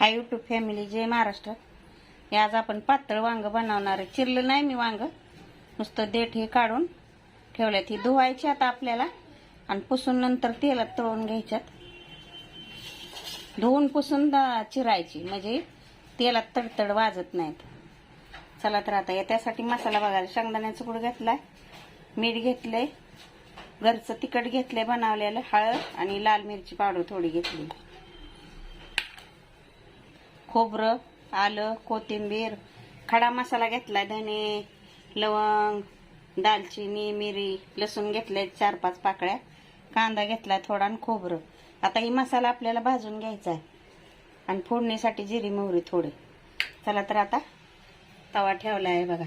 हाय YouTube family जय महाराष्ट्र. हे आज आपण पातळ वांग बनवणार आहे. चिरलं नाही मी वांग. नुसतं देठ हे काढून ठेवल्यात ही धुवायची आता आपल्याला. आणि पुसून नंतर तेलात तळून घ्यायच्यात. धुवून पुसून दा- चिरायची. म्हणजे तेलात तडतड वाजत नाहीत. चला तर आता या त्यासाठी मसाला बघायला शेंगदाण्याचं गुड घेतलाय. मीठ घेतलंय. घरचं तिखट घेतलंय बनवलेलं. हळद आणि लाल मिरची पावडर थोडी घेतली. खोबरं आलं कोथिंबीर खडा मसाला घेतलाय धने लवंग दालचिनी मिरी लसूण घेतले चार पाच पाकळ्या कांदा घेतलाय थोडा आणि खोबरं. आता ही मसाला आपल्याला भाजून घ्यायचा आहे. आणि फोडणीसाठी जिरी मोहरी थोडी. चला तर आता तवा ठेवला आहे बघा.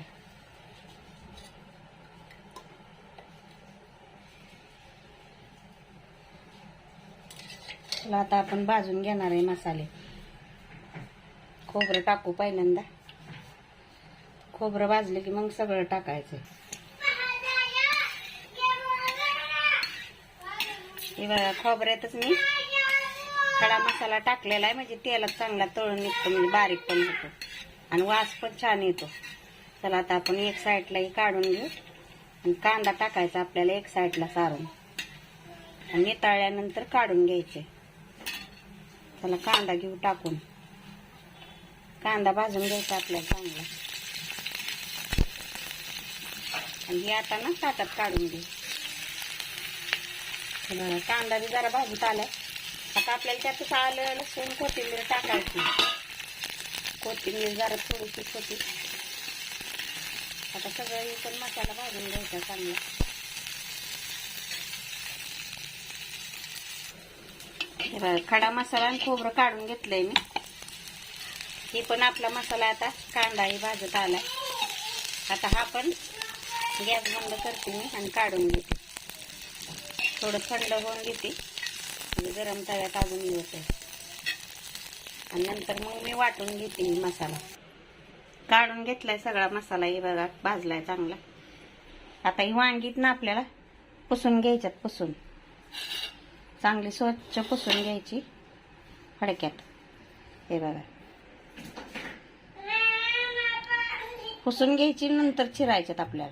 चला आता आपण भाजून घेणार आहे मसाले. खोबरं टाकू पहिल्यांदा. खोबरं भाजलं की मग सगळं टाकायचं. खोबऱ्यातच मी खडा मसाला टाकलेला आहे म्हणजे तेलात चांगला तळून निघतो म्हणजे बारीक पण होतो. आणि वास पण छान येतो. चला आता आपण एक साईडलाही काढून घेऊ. आणि कांदा टाकायचा आपल्याला एक साईडला सारून. आणि निताळल्यानंतर काढून घ्यायचे. चला कांदा घेऊ टाकून. कांदा भाजून घ्यायचा आपल्याला चांगला. आणि हे आता ना ताटात काढून घेऊ कांदा बी जरा भाजूत आला. आता आपल्याला त्यातच आलं लसूण कोथिंबीर टाकायची. कोथिंबीर जरा थोडीशी छोटी. आता सगळं हे पण मसाला भाजून घ्यायचा चांगला. हे बघा, खडा मसाला आणि खोबरं काढून घेतलंय मी. हे पण आपला मसाला आता कांदाही भाजत आला आता हा पण गॅस बंद करते मी आणि काढून घेते. थोडं थंड होऊन घेते. गरम तव्यात अजून येते आणि नंतर मग मी वाटून घेते मी मसाला. काढून घेतलाय सगळा मसाला हे बघा भाजलाय चांगला. आता ही वांगीत ना आपल्याला पुसून घ्यायच्यात पुसून. चांगली स्वच्छ पुसून घ्यायची फडक्यात हे बघा. पुसून घ्यायची नंतर चिरायच्यात आपल्याला.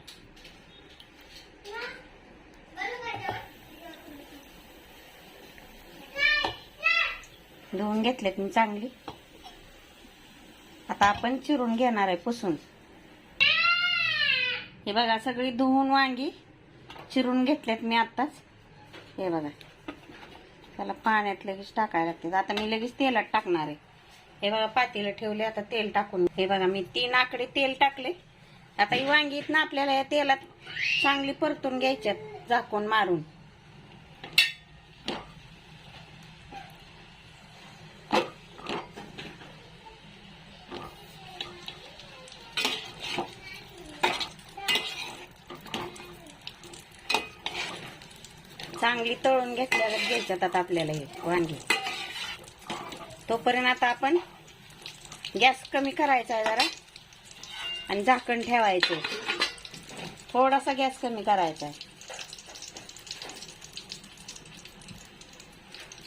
धुवून घेतलेत मी चांगली. आता आपण चिरून घेणार आहे पुसून. हे बघा सगळी धुवून वांगी चिरून घेतलेत मी आत्ताच. हे बघा त्याला पाण्यात लगेच टाकायला लागते. आता मी लगेच तेलात टाकणार आहे. हे बघा पातेलं ठेवले आता तेल टाकून. हे बघा मी तीन आकडे तेल टाकले. आता ही वांगी ना आपल्याला या तेलात चांगली परतून घ्यायच्यात झाकून मारून. चांगली तळून घेतल्यावर घ्यायच्यात आता आपल्याला हे वांगी. तोपर्यंत आता आपण गॅस कमी करायचा आहे जरा आणि झाकण ठेवायचं थोडासा गॅस कमी करायचा आहे.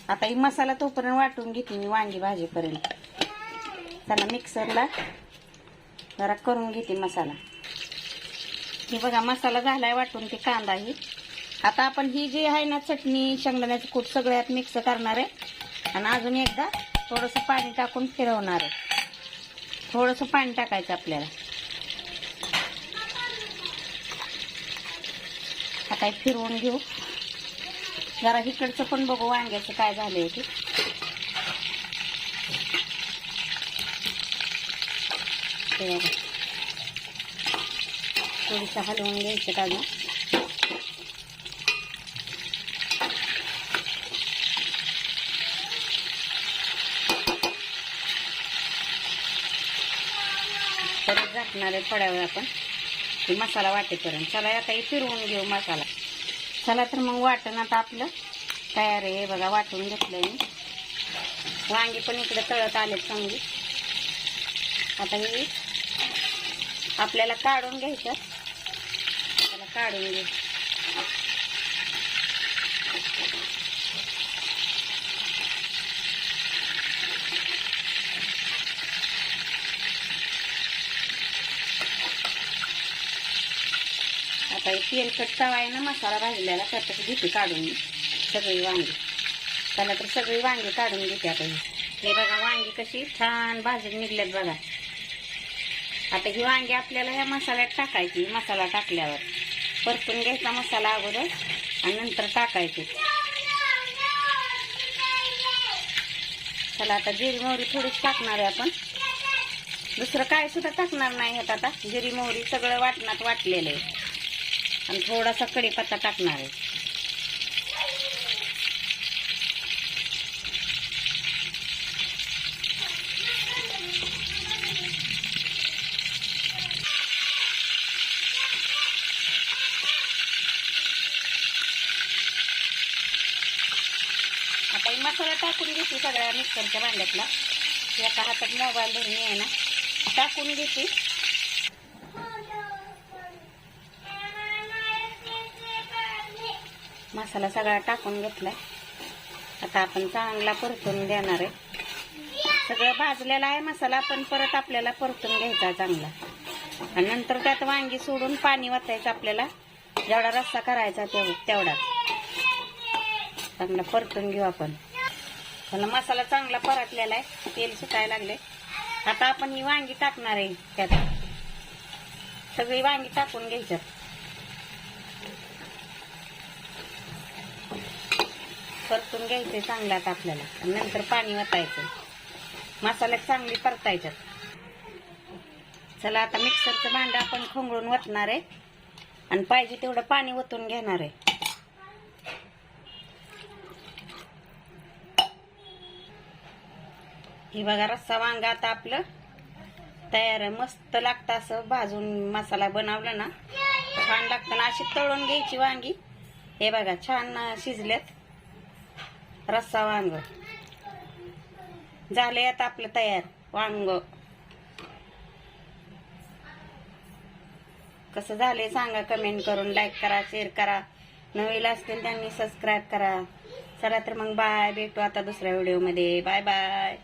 आता ही मसाला तोपर्यंत वाटून घेते मी वांगी भाजीपर्यंत. त्याला मिक्सरला जरा करून घेते मसाला. हे बघा मसाला झालाय वाटून ते कांदा ही. आता आपण ही जी आहे ना चटणी शेंगदाण्याचं कूट सगळ्यात मिक्स करणार आहे. आणि अजून एकदा थोडंसं पाणी टाकून फिरवणार आहे. थोडंसं पाणी टाकायचं आपल्याला. आता फिरवून घेऊ. जरा इकडचं पण बघू वांग्याचं काय झालंय ते. ते थोडीसं हलवून घ्यायचं काढून वाटणार आहे थोड्या वेळ आपण. की मसाला वाटेपर्यंत. चला आता हे फिरवून घेऊ मसाला. चला तर मग वाटण आता आपलं तयार आहे. हे बघा वाटून घेतलंय मी. वांगी पण इकडे तळत आले चांगली. आता हे आपल्याला काढून घ्यायचं. त्याला काढून घ्यायचं आता हे तेलकट तवा आहे ना मसाला भाजलेला त्यातच घेते काढून सगळी वांगी. त्याला तर सगळी वांगी काढून घेते आता हे. बघा वांगी कशी छान भाजून निघल्यात बघा. आता ही वांगी आपल्याला ह्या मसाल्यात टाकायची मसाला टाकल्यावर. परतून घ्यायचा मसाला अगोदर आणि नंतर टाकायचे. चला आता जिरी मोहरी थोडीच टाकणार आहे आपण. दुसरं काय सुद्धा टाकणार नाही ह्यात आता. जिरी मोहरी सगळं वाटणात वाटलेलं आहे. आणि थोडासा कढीपत्ता टाकणार आहे. आता मसाला टाकून घेते सगळ्या मिक्सरच्या भांड्यातला. एका हातात मोबाईल धरून आहे ना. टाकून घेते. मसाला सगळा टाकून घेतलाय. आता आपण चांगला परतून देणार आहे. सगळं भाजलेला आहे मसाला पण परत आपल्याला परतून घ्यायचा चांगला. आणि नंतर त्यात वांगी सोडून पाणी वाचायचं आपल्याला. जेवढा रस्सा करायचा तेव तेवढा. चांगला परतून घेऊ आपण. त्याला मसाला चांगला परतलेला आहे. तेल सुटायला लागले. आता आपण ही वांगी टाकणार आहे त्यात. सगळी वांगी टाकून घ्यायच्यात. परतून घ्यायचे चांगल्यात आता आपल्याला नंतर पाणी वतायचं. मसाल्यात चांगली परतायच्यात. चला आता मिक्सरचं भांडं आपण खोंगळून वतणार आहे. आणि पाहिजे तेवढं पाणी ओतून घेणार आहे. हे बघा रस्सा वांगा आता आपलं तयार आहे. मस्त लागतं असं भाजून मसाला बनवला ना. छान लागतं ना अशी तळून घ्यायची वांगी. हे बघा छान शिजल्यात. रस्सा वांग. झाले आता आपलं तयार वांग. कसं झाले सांगा कमेंट करून लाईक करा शेअर करा. नवीन असतील त्यांनी सबस्क्राईब करा. चला तर मग बाय भेटू आता दुसऱ्या व्हिडिओमध्ये बाय बाय